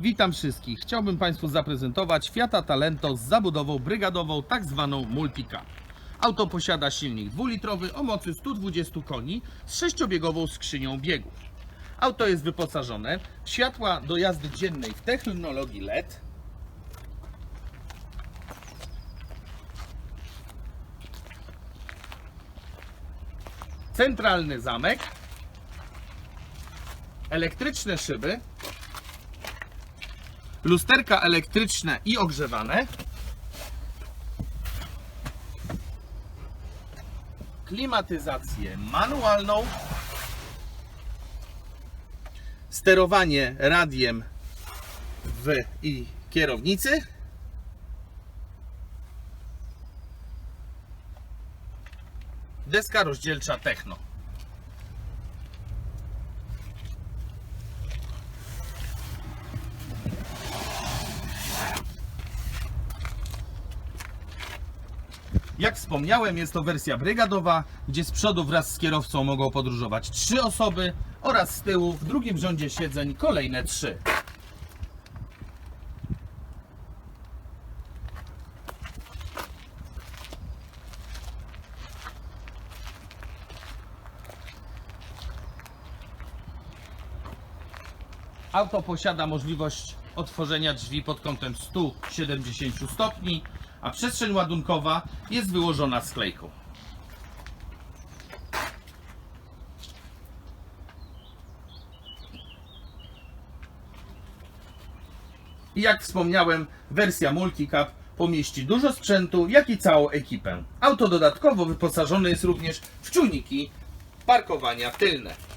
Witam wszystkich. Chciałbym Państwu zaprezentować Fiata Talento z zabudową brygadową, tak zwaną Multicar. Auto posiada silnik dwulitrowy o mocy 120 koni z sześciobiegową skrzynią biegów. Auto jest wyposażone w światła do jazdy dziennej w technologii LED, centralny zamek, elektryczne szyby, lusterka elektryczne i ogrzewane, klimatyzację manualną, sterowanie radiem w i kierownicy, deska rozdzielcza Techno. Jak wspomniałem, jest to wersja brygadowa, gdzie z przodu wraz z kierowcą mogą podróżować trzy osoby oraz z tyłu w drugim rządzie siedzeń kolejne trzy. Auto posiada możliwość otworzenia drzwi pod kątem 170 stopni, a przestrzeń ładunkowa jest wyłożona sklejką. I jak wspomniałem, wersja Multicap pomieści dużo sprzętu, jak i całą ekipę. Auto dodatkowo wyposażone jest również w czujniki parkowania tylne.